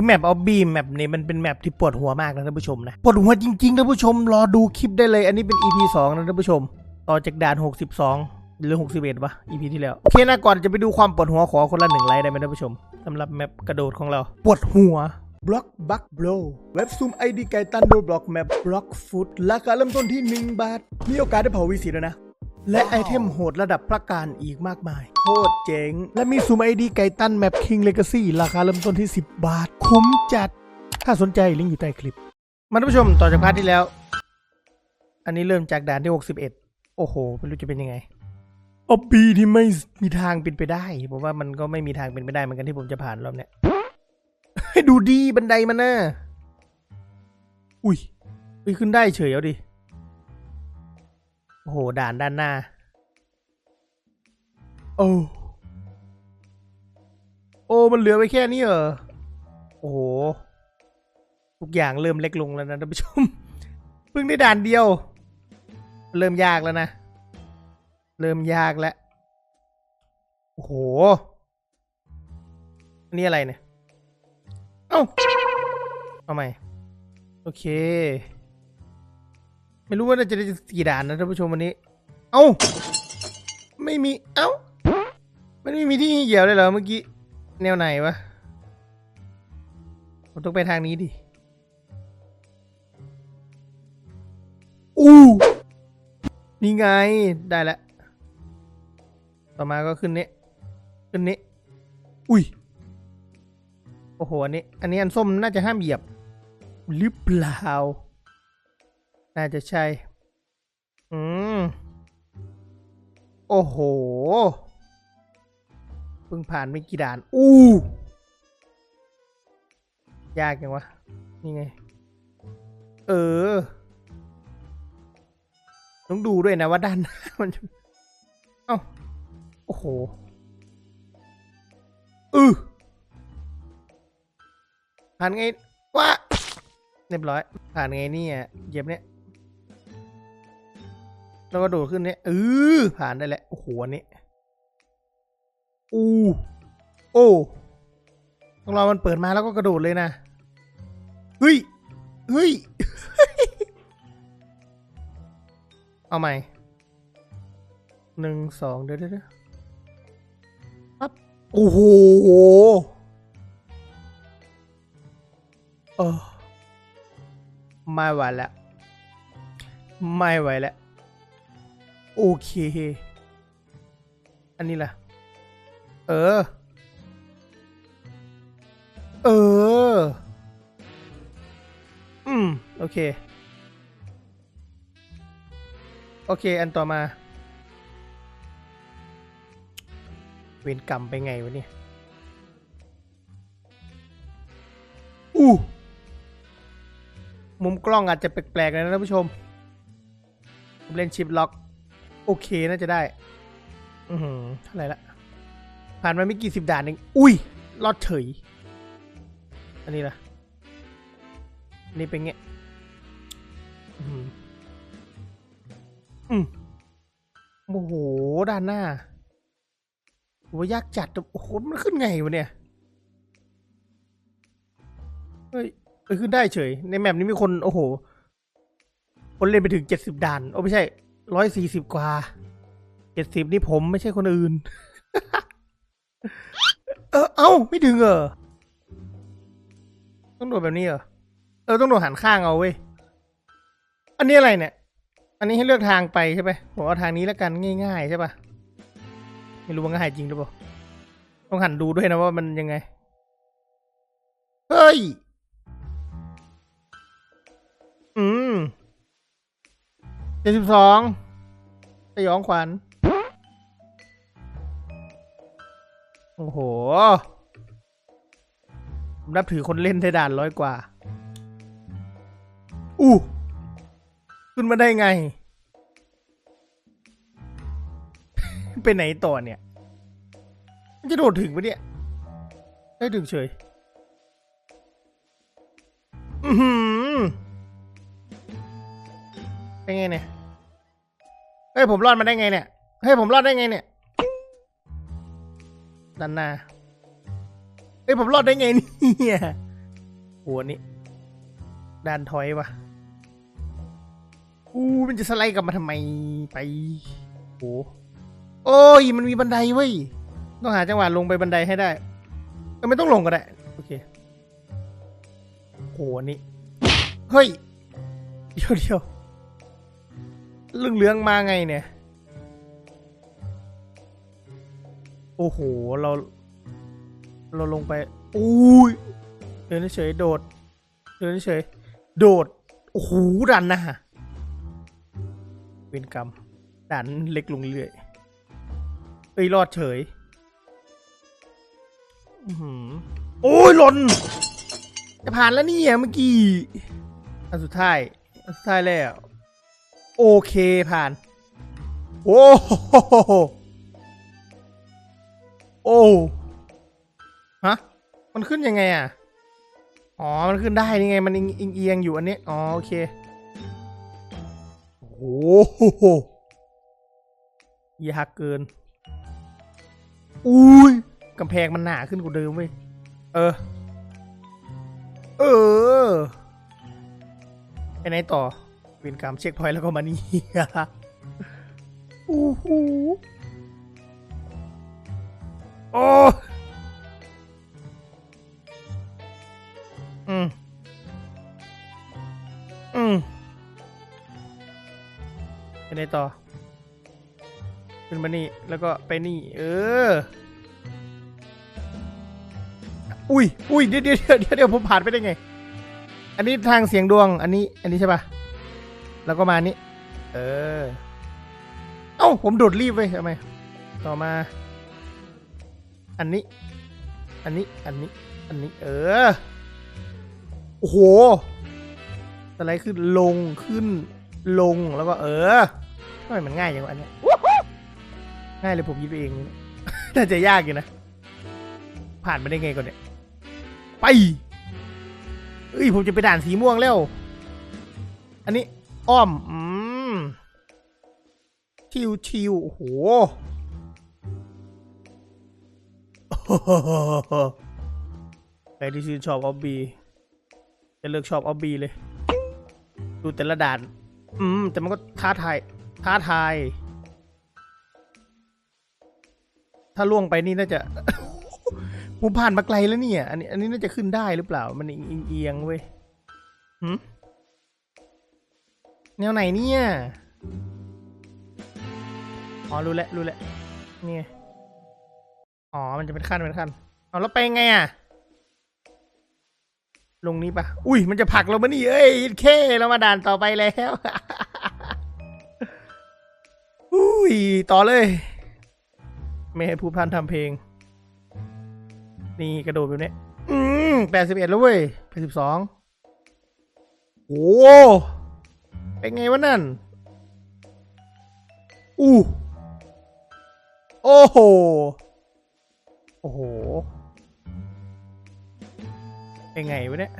คือแมปออฟบีแมปนี้มันเป็นแมปที่ปวดหัวมากนะท่านผู้ชมนะปวดหัวจริงๆท่านผู้ชมรอดูคลิปได้เลยอันนี้เป็น EP 2นะท่านผู้ชม ต่อจากด่าน 62 หรือ 61วะ EP ที่แล้ว โอเคนะก่อนจะไปดูความปวดหัวขอคนละหนึ่งไลค์ได้ไหมท่านผู้ชมสำหรับแมปกระโดดของเรา ปวดหัวบล็อกบักโบรเว็บซูมไอดีไกตันโดบล็อกแมปบล็อกฟุตราคาเริ่มต้นที่ 1 บาท มีโอกาสได้เผาวีสีแล้วนะ และไอเทมโหดระดับพระการอีกมากมาย โคตรเจ๋ง และมีซูมไอดีไกตันแมปคิงเลกาซี่ราคาเริ่มต้นที่ 10 บาท คุ้มจัด ถ้าสนใจลิงก์อยู่ใต้คลิป มาท่านผู้ชมต่อจากพาร์ทที่แล้ว อันนี้เริ่มจากด่านที่ 61 โอ้โห ไม่รู้จะเป็นยังไงออบบีที่ไม่มีทางเป็นไปได้ ผมว่ามันก็ไม่มีทางเป็นไปได้เหมือนกันที่ผมจะผ่านรอบเนี้ยให้ดูดีบันไดมันน่ะอุ้ยอุ้ยขึ้นได้เฉยเอาดิ โอ้โหด่านด้านหน้า โอ้โอ้มันเหลือไว้แค่นี้เหรอ โอ้โห ทุกอย่างเริ่มเล็กลงแล้วนะท่านผู้ชม เพิ่งได้ด่านเดียว เริ่มยากแล้วนะ เริ่มยากแล้ว โอ้โหนนี้อะไรเนี่ย เอ้า เอาใหม่ โอเค ไม่รู้ว่าจะได้กี่ด่านนะท่านผู้ชมวันนี้ เอ้า ไม่มี เอ้า มันไม่มีที่เหยียบเลยเหรอเมื่อกี้ แนวไหนวะผมต้องไปทางนี้ดิ อู้นี่ไง ได้แล้วต่อมาก็ขึ้นนี้ ขึ้นนี้ อุ้ย โอ้โห อันนี้ อันนี้อันส้มน่าจะห้ามเหยียบ หรือเปล่า น่าจะใช่ อืม โอ้โห เพิ่งผ่านไม่กี่ด่าน อู้ ยากจังวะ นี่ไง เออ ต้องดูด้วยนะว่าด้านหน้ามันจะเอ้า โอ้โห อือผ่านไงวะเรียบร้อย ผ่านไงเนี่ยเหยียบเนี่ย แล้วก็โดดขึ้นเนี่ยเออผ่านได้แล้วโอ้โหอันนี้อู้โอ้ต้องรอมันเปิดมาแล้วก็กระโดดเลยนะเฮ้ยเฮ้ยเอาใหม่หนึ่งสองเดี๋ยวเดี๋ยวเดี๋ยวปั๊บโอ้โหเออไม่ไหวแล้วไม่ไหวแล้ว โอเค อันนี้แหละ เออ เออ อืม โอเค โอเค อันต่อมา เวรกรรมไปไงวะเนี่ยอู้มุมกล้องอาจจะแปลกๆนะท่านผู้ชม ผมเล่นชิปล็อก โอเคน่าจะได้ อือหือเท่าไหร่ละ ผ่านมาไม่กี่สิบด่านเองอุ้ย รอดเฉย อันนี้ล่ะ อันนี้เป็นไงอืมอืมโอ้โห ด้านหน้าโหยากจัด โอ้โห มันขึ้นไงวะเนี่ย เฮ้ยเอ้ยขึ้นได้เฉย ในแมปนี้มีคน โอ้โห คนเล่นไปถึงเจ็ดสิบด่าน โอ้ไม่ใช่ ร้อยสี่สิบกว่าเจ็ดสิบนี่ผมไม่ใช่คนอื่น เออ เอ้า ไม่ถึงเหรอ ต้องโดดแบบนี้เหรอ เออ ต้องโดดหันข้างเอาเว้ย อันนี้อะไรเนี่ย อันนี้ให้เลือกทางไปใช่ไหมผมเอาทางนี้แล้วกันง่ายๆใช่ปะไม่รู้ว่าง่ายจริงหรือเปล่า ต้องหันดูด้วยนะว่ามันยังไง เฮ้ย เจ็ดสิบสองสยองขวัญ โอ้โห ผมนับถือคนเล่นไทด่านร้อยกว่า อู้ ขึ้นมาได้ไง ไปไหนต่อเนี่ย มันจะโดดถึงปะเนี่ย ได้ถึงเฉย อือหือ เป็นไงเนี่ย เฮ้ยผมรอดมาได้ไงเนี่ย เฮ้ยผมรอดได้ไงเนี่ยด้านหน้าเฮ้ยผมรอดได้ไงเนี่ยหัวนี้ด้านถอยวะอู้มันจะสไลด์กลับมาทำไมไปโอ้โอ้ยมันมีบันไดเว้ย ต้องหาจังหวะลงไปบันไดให้ได้ไม่ต้องลงก็ได้ โอเคโหอันนี่ เฮ้ย เดี๋ยวเดี๋ยว เรื่องเรื่องมาไงเนี่ย โอ้โห เรา เราลงไป อุ้ย เดินเฉยโดด เดินเฉยโดด โอ้โห ดันนะฮะเวนกรรมดันเล็กลงเรื่อยเอ้ย รอดเฉยอื้อโอ้ยหล่นจะผ่านแล้วเนี่ยเมื่อกี้ อันสุดท้าย อันสุดท้ายแล้ว โอเคผ่าน โอ้โหโอ้ฮะ มันขึ้นยังไงอะ อ๋อ มันขึ้นได้นี่ไง มันเอียงเอียงอยู่อันนี้ อ๋อ โอเค โอ้โหยากเกิน อุ้ยกำแพงมันหนาขึ้นกว่าเดิมเว้ย เออ เออ ไปไหนต่อ เวียนกรรมเช็คพอยต์แล้วก็มานี่โอ้โหโอ้อืมอืมไปไหนต่อขึ้นมานี่ แล้วก็ไปนี่ เออ อุ้ยอุ้ยเดี๋ยวเดี๋ยวเดี๋ยวเดี๋ยวผมผ่านไปได้ไง อันนี้ทางเสียงดวง อันนี้ อันนี้ใช่ปะ แล้วก็มานี่เออ เอ้า ผมโดดรีบเว้ยทำไม ต่อมา อันนี้ อันนี้ อันนี้ อันนี้ เออ โอ้โหสไลด์ขึ้นลงขึ้น ลง แล้วก็ เออทำไมมันง่ายอย่างวะอันเนี้ยง่ายเลยผมคิดไปเองน่าจะยากอยู่นะ ผ่านมาได้ไงก่อนเนี่ย ไปเอ้ย ผมจะไปด่านสีม่วงแล้ว อันนี้ อ้อม อืมชิวชิวโอ้โหใครที่ชื่นชอบออบบีจะเลิกชอบออบบีเลย ดูแต่ละด่าน อืม แต่มันก็ท้าทาย ท้าทาย ถ้าล่วงไปนี่น่าจะผมผ่านมาไกลแล้วเนี่ย อันนี้ อันนี้น่าจะขึ้นได้หรือเปล่า มันเอียงเอียงเว้ยหืม แนวไหนเนี่ย อ๋อ รู้แล้ว รู้แล้วนี่ อ๋อ มันจะเป็นขั้น เป็นขั้น เอาแล้วไปไงอะ ลงนี้ปะ อุ้ย มันจะผลักเรามานี่ เอ้ยเคเรามาด่านต่อไปแล้ว อุ้ย ต่อเลย ไม่ให้ผู้พันทำเพลง นี่กระโดดแบบนี้ อืมแปดสิบเอ็ดแล้วเว้ยแปดสิบสองโอ้ เป็นไงวะนั่น อู้ โอ้โห โอ้โห เป็นไงวะเนี่ย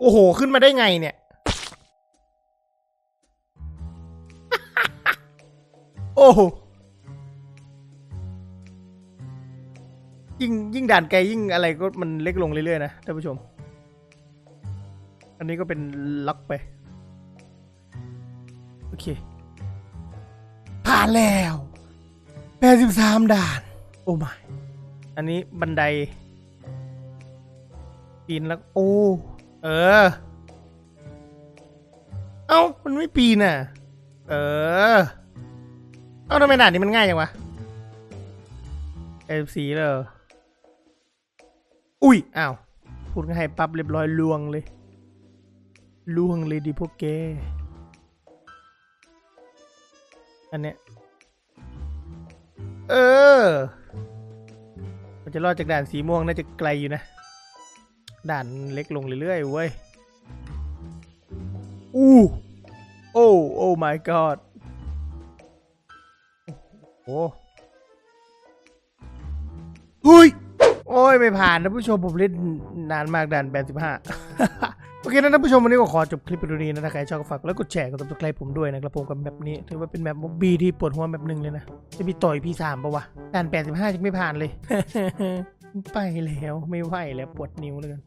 โอ้โห ขึ้นมาได้ไงเนี่ย โอ้โห ยิ่งยิ่งด่านไกลยิ่งอะไรก็มันเล็กลงเรื่อยๆนะท่านผู้ชม อันนี้ก็เป็นล็อกไป โอเค ผ่านแล้วแปดสิบสามด่าน โอ้ไม่อันนี้บันไดปีนแล้ว โอ้ เออ เอ้า มันไม่ปีนอะ เออ เอ้าทำไมด่านนี้มันง่ายจังวะเอฟซีเลยเหรออุ้ย อ้าว พูดง่ายปั๊บเรียบร้อยลวงเลยลวงเลยดิพวกแก อันเนี้ย เออมันจะรอดจากด่านสีม่วงน่าจะไกลอยู่นะ ด่านเล็กลงเรื่อยๆเว้ย อู้โอ้โอ้ my god โอ้โหเฮ้ย โอ้ย ไม่ผ่านนะผู้ชม ผมเล่นนานมากด่านแปดสิบห้าโอ เคนะท่านผู้ชมวันนี้ก็ขอจบคลิปไปดูนี้นะถ้าใครชอบก็ฝากแล้วกดแชร์กดติดตามผมด้วยนะครับผมกับแบบนี้ ถือว่าเป็นแบบบีที่ปวดหัวแบบหนึ่งเลยนะ จะมีต่อยพี่สามปะวะด่านแปดสิบห้ายังไม่ผ่านเลย ไปแล้วไม่ไหวแล้วปวดนิ้วเลยกัน